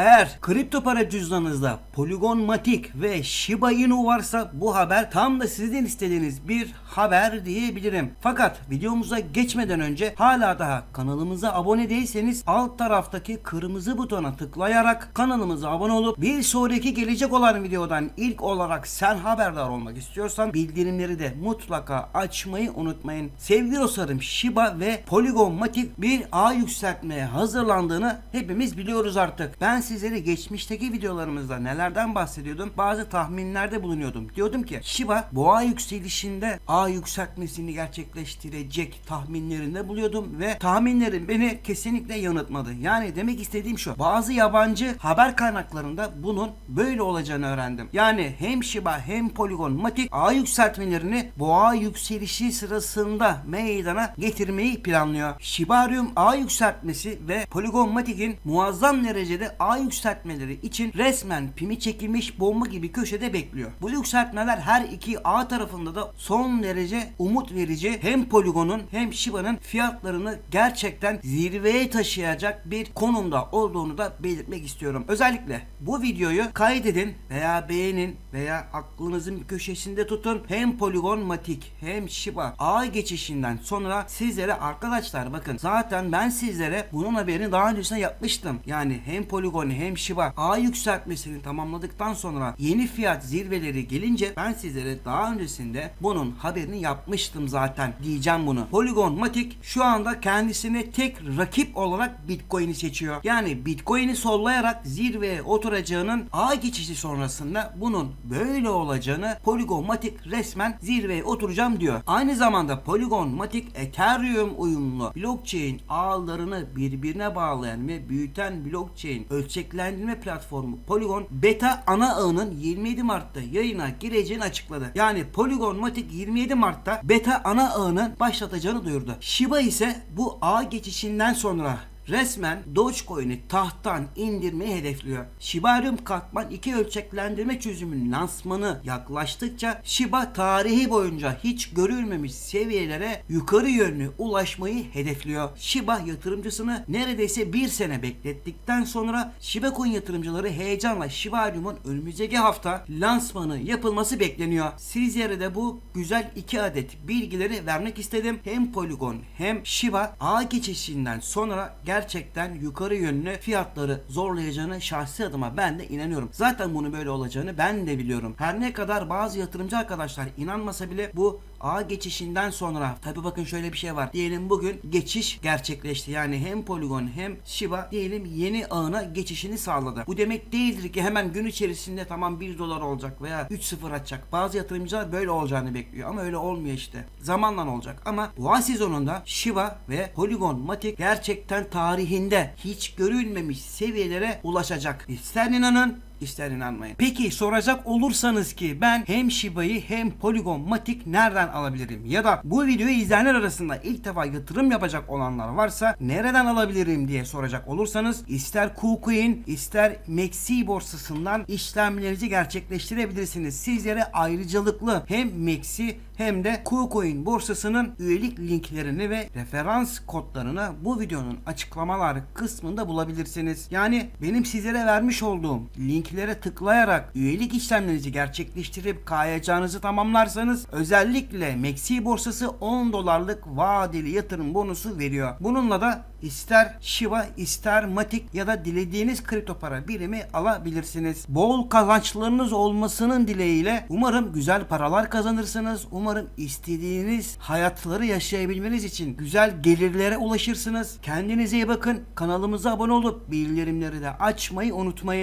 Eğer kripto para cüzdanınızda Polygon Matic ve Shiba Inu varsa bu haber tam da sizin istediğiniz bir haber diyebilirim. Fakat videomuza geçmeden önce hala daha kanalımıza abone değilseniz alt taraftaki kırmızı butona tıklayarak kanalımıza abone olup bir sonraki gelecek olan videodan ilk olarak sen haberdar olmak istiyorsan bildirimleri de mutlaka açmayı unutmayın. Sevgili dostlarım Shiba ve Polygon Matic bir ağ yükseltmeye hazırlandığını hepimiz biliyoruz artık. Ben sizlere geçmişteki videolarımızda nelerden bahsediyordum? Bazı tahminlerde bulunuyordum. Diyordum ki Shiba boğa yükselişinde ağ yükseltmesini gerçekleştirecek tahminlerinde buluyordum ve tahminlerim beni kesinlikle yanıltmadı. Yani demek istediğim şu. Bazı yabancı haber kaynaklarında bunun böyle olacağını öğrendim. Yani hem Shiba hem Polygon Matic ağ yükseltmelerini boğa yükselişi sırasında meydana getirmeyi planlıyor. Shibarium ağ yükseltmesi ve Polygon Matic'in muazzam derecede ağ yükseltmeleri için resmen pimi çekilmiş bomba gibi köşede bekliyor. Bu yükseltmeler her iki ağ tarafında da son derece umut verici hem Polygon'un hem Shiba'nın fiyatlarını gerçekten zirveye taşıyacak bir konumda olduğunu da belirtmek istiyorum. Özellikle bu videoyu kaydedin veya beğenin veya aklınızın bir köşesinde tutun. Hem Polygon Matic hem Shiba ağ geçişinden sonra sizlere arkadaşlar bakın zaten ben sizlere bunun haberini daha öncesinde yapmıştım. Yani hem Polygon hem Shiba ağ yükseltmesini tamamladıktan sonra yeni fiyat zirveleri gelince ben sizlere daha öncesinde bunun haberini yapmıştım zaten diyeceğim bunu. Polygon Matic şu anda kendisine tek rakip olarak Bitcoin'i seçiyor. Yani Bitcoin'i sollayarak zirveye oturacağının ağ geçişi sonrasında bunun böyle olacağını Polygon Matic resmen zirveye oturacağım diyor. Aynı zamanda Polygon Matic Ethereum uyumlu blockchain ağlarını birbirine bağlayan ve büyüten blockchain ölçeklendirme platformu Polygon beta ana ağının 27 Mart'ta yayına gireceğini açıkladı. Yani Polygon Matic 27 Mart'ta beta ana ağının başlatacağını duyurdu. Shiba ise bu ağ geçişinden sonra resmen Dogecoin'i tahttan indirmeyi hedefliyor. Shibarium katman 2 ölçeklendirme çözümünün lansmanı yaklaştıkça Shiba tarihi boyunca hiç görülmemiş seviyelere yukarı yönlü ulaşmayı hedefliyor. Shiba yatırımcısını neredeyse bir sene beklettikten sonra Shiba Coin yatırımcıları heyecanla Shibarium'un önümüzdeki hafta lansmanı yapılması bekleniyor. Sizlere de bu güzel iki adet bilgileri vermek istedim. Hem Polygon hem Shiba ağ geçişinden sonra gerçekten yukarı yönlü fiyatları zorlayacağını şahsi adıma ben de inanıyorum. Zaten bunu böyle olacağını ben de biliyorum. Her ne kadar bazı yatırımcı arkadaşlar inanmasa bile bu ağ geçişinden sonra tabi bakın şöyle bir şey var. Diyelim bugün geçiş gerçekleşti. Yani hem Polygon hem Shiba diyelim yeni ağına geçişini sağladı. Bu demek değildir ki hemen gün içerisinde tamam 1 dolar olacak veya 3-0 atacak. Bazı yatırımcılar böyle olacağını bekliyor ama öyle olmuyor işte. Zamanla olacak ama boğa sezonunda Shiba ve Polygon Matic gerçekten tarihinde hiç görülmemiş seviyelere ulaşacak. İster inanın İster inanmayın. Peki soracak olursanız ki ben hem Shiba'yı hem Polygon Matic nereden alabilirim? Ya da bu videoyu izleyenler arasında ilk defa yatırım yapacak olanlar varsa nereden alabilirim diye soracak olursanız ister KuCoin ister Maxi borsasından işlemlerinizi gerçekleştirebilirsiniz. Sizlere ayrıcalıklı hem Maxi hem de KuCoin borsasının üyelik linklerini ve referans kodlarını bu videonun açıklamalar kısmında bulabilirsiniz. Yani benim sizlere vermiş olduğum linklere tıklayarak üyelik işlemlerinizi gerçekleştirip kayacağınızı tamamlarsanız özellikle Maxi borsası 10 dolarlık vadeli yatırım bonusu veriyor. Bununla da ister Shiba ister Matic ya da dilediğiniz kripto para birimi alabilirsiniz. Bol kazançlarınız olmasının dileğiyle umarım güzel paralar kazanırsınız. Umarım istediğiniz hayatları yaşayabilmeniz için güzel gelirlere ulaşırsınız. Kendinize iyi bakın. Kanalımıza abone olup bildirimleri de açmayı unutmayın.